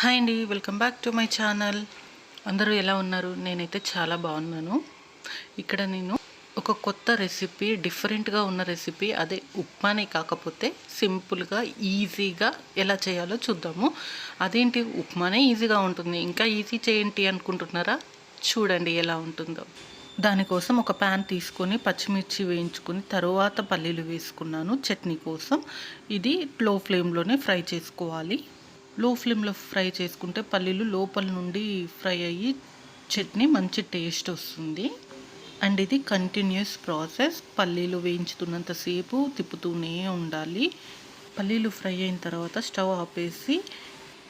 Hi అండి welcome back to my channel. అందరూ ఎలా ఉన్నారు? నేనైతే చాలా బాగున్నాను. ఇక్కడ నేను ఒక కొత్త రెసిపీ డిఫరెంట్గా ఉన్న రెసిపీ అదే ఉప్మానే కాకపోతే సింపుల్గా ఈజీగా ఎలా చేయాలో చూద్దాము. అదేంటి? ఉప్మానే ఈజీగా ఉంటుంది. ఇంకా ఈజీ చేయండి అనుకుంటున్నారా? చూడండి ఎలా ఉంటుందో. దానికోసం ఒక ప్యాన్ తీసుకొని పచ్చిమిర్చి వేయించుకొని తరువాత పల్లీలు వేసుకున్నాను చట్నీ కోసం. ఇది లో ఫ్లేమ్లోనే ఫ్రై చేసుకోవాలి. లో ఫ్లేమ్లో ఫ్రై చేసుకుంటే పల్లీలు లోపల నుండి ఫ్రై అయ్యి చట్నీ మంచి టేస్ట్ వస్తుంది. అండ్ ఇది కంటిన్యూస్ ప్రాసెస్. పల్లీలు వేయించుతున్నంతసేపు తిప్పుతూనే ఉండాలి. పల్లీలు ఫ్రై అయిన తర్వాత స్టవ్ ఆపేసి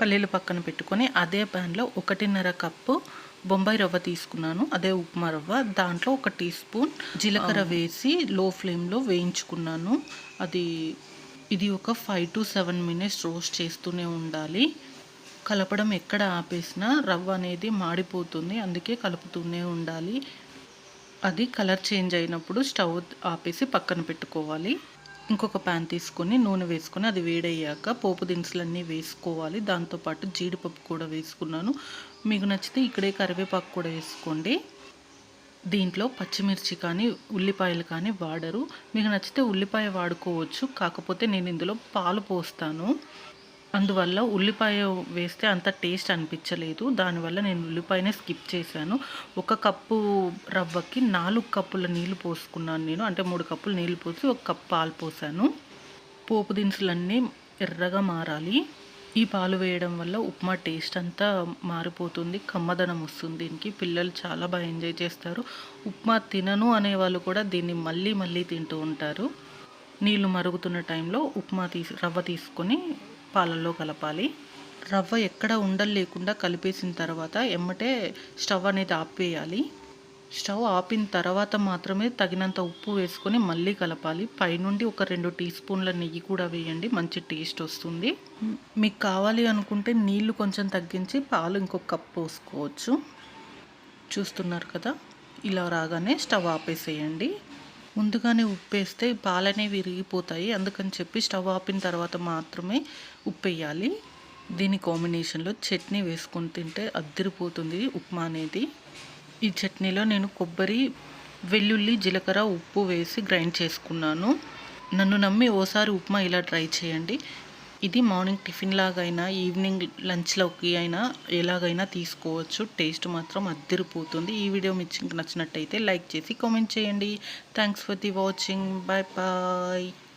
పల్లీలు పక్కన పెట్టుకొని అదే ప్యాన్లో ఒకటిన్నర కప్పు బొంబాయి రవ్వ తీసుకున్నాను. అదే ఉప్మా రవ్వ. దాంట్లో ఒక టీ స్పూన్ జీలకర్ర వేసి లో ఫ్లేమ్లో వేయించుకున్నాను. అది ఇది ఒక five to seven minutes roast చేస్తూనే ఉండాలి. కలపడం ఎక్కడ ఆపేసినా రవ్వ అనేది మాడిపోతుంది అందుకే కలుపుతూనే ఉండాలి. అది కలర్ చేంజ్ అయినప్పుడు స్టవ్ ఆపేసి పక్కన పెట్టుకోవాలి. ఇంకొక ప్యాన్ తీసుకొని నూనె వేసుకొని అది వేడయ్యాక పోపు దినుసులన్నీ వేసుకోవాలి. దాంతోపాటు జీడిపప్పు కూడా వేసుకున్నాను. మీకు నచ్చితే ఇక్కడే కరివేపాకు కూడా వేసుకోండి. దీంట్లో పచ్చిమిర్చి కానీ ఉల్లిపాయలు కానీ వాడరు. మీకు నచ్చితే ఉల్లిపాయ వాడుకోవచ్చు. కాకపోతే నేను ఇందులో పాలు పోస్తాను. అందువల్ల ఉల్లిపాయ వేస్తే అంత టేస్ట్ అనిపించలేదు. దానివల్ల నేను ఉల్లిపాయనే స్కిప్ చేశాను. ఒక కప్పు రవ్వకి నాలుగు కప్పుల నీళ్ళు పోసుకున్నాను నేను. అంటే మూడు కప్పులు నీళ్ళు పోసి ఒక కప్పు పాలు పోసాను. పోపు దినుసులన్నీ ఎర్రగా మారాలి. ఈ పాలు వేయడం వల్ల ఉప్మా టేస్ట్ అంతా మారిపోతుంది కమ్మదనం వస్తుంది దీనికి. పిల్లలు చాలా బాగా ఎంజాయ్ చేస్తారు. ఉప్మా తినను అనే వాళ్ళు కూడా దీన్ని మళ్ళీ మళ్ళీ తింటూ ఉంటారు. నీళ్ళు మరుగుతున్న టైంలో ఉప్మా తీసి రవ్వ తీసుకొని పాలల్లో కలపాలి. రవ్వ ఎక్కడ ఉండలు లేకుండా కలిపేసిన తర్వాత ఎమ్మటే స్టవ్ అనేది ఆపేయాలి స్టవ్ ఆపిన తర్వాత మాత్రమే తగినంత ఉప్పు వేసుకొని మళ్ళీ కలపాలి. పైనుండి ఒక రెండు టీ స్పూన్ల నెయ్యి కూడా వేయండి మంచి టేస్ట్ వస్తుంది. మీకు కావాలి అనుకుంటే నీళ్ళు కొంచెం తగ్గించి పాలు ఇంకొక కప్ పోసుకోవచ్చు. చూస్తున్నారు కదా? ఇలా రాగానే స్టవ్ ఆపేసేయండి. ముందుగానే ఉప్పు వేస్తే పాలనేవి విరిగిపోతాయి. అందుకని చెప్పి స్టవ్ ఆపిన తర్వాత మాత్రమే ఉప్పు వేయాలి దీని కాంబినేషన్లో చట్నీ వేసుకొని తింటే అద్దరిపోతుంది ఉప్మా అనేది. ఈ చట్నీలో నేను కొబ్బరి వెల్లుల్లి జీలకర్ర ఉప్పు వేసి గ్రైండ్ చేసుకున్నాను. నన్ను నమ్మి ఓసారి ఉప్మా ఇలా ట్రై చేయండి. ఇది మార్నింగ్ టిఫిన్ లాగైనా ఈవినింగ్ లంచ్లోకి అయినా ఎలాగైనా తీసుకోవచ్చు. టేస్ట్ మాత్రం అద్దరిపోతుంది. ఈ వీడియో మీకు నచ్చినట్టయితే లైక్ చేసి కామెంట్ చేయండి. Thanks for the watching. Bye bye.